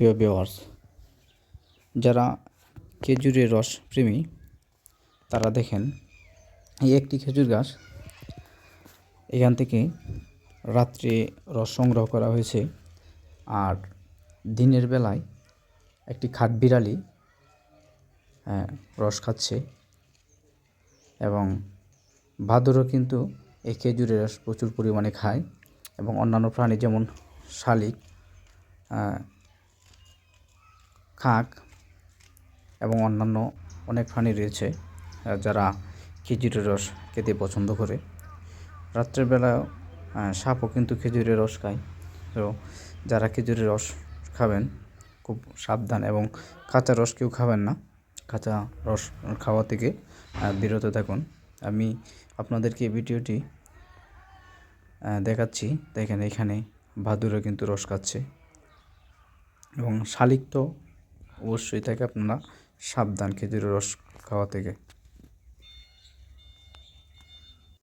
প্রিয় ভিউয়ার্স যারা খেজুরের রস প্রেমী তারা দেখেন এই একটি খেজুর গাছ এখান থেকে রাত্রে রস সংগ্রহ করা হয়েছে। আর দিনের বেলায় একটি খাট বিড়ালি হ্যাঁ, রস খাচ্ছে। এবং ভাদরও কিন্তু এই খেজুরের রস প্রচুর পরিমাণে খায়। এবং অন্যান্য প্রাণী যেমন শালিক আহ, কাক এবং অন্যান্য অনেক প্রাণী রয়েছে যারা খেজুরের রস খেতে পছন্দ করে। রাত্রের বেলা সাপও কিন্তু খেজুরের রস খায়। তো যারা খেজুরের রস খাবেন, খুব সাবধান এবং কাঁচা রস কেউ খাবেন না। কাঁচা রস খাওয়া থেকে বিরত থাকুন। আমি আপনাদেরকে এই ভিডিওটি দেখাচ্ছি। দেখেন এখানে ভাদুরা কিন্তু রস খাচ্ছে। এবং শালিক তো অবশ্যই থাকে আপনারা সাবধান খেজুরের রস খাওয়া থেকে।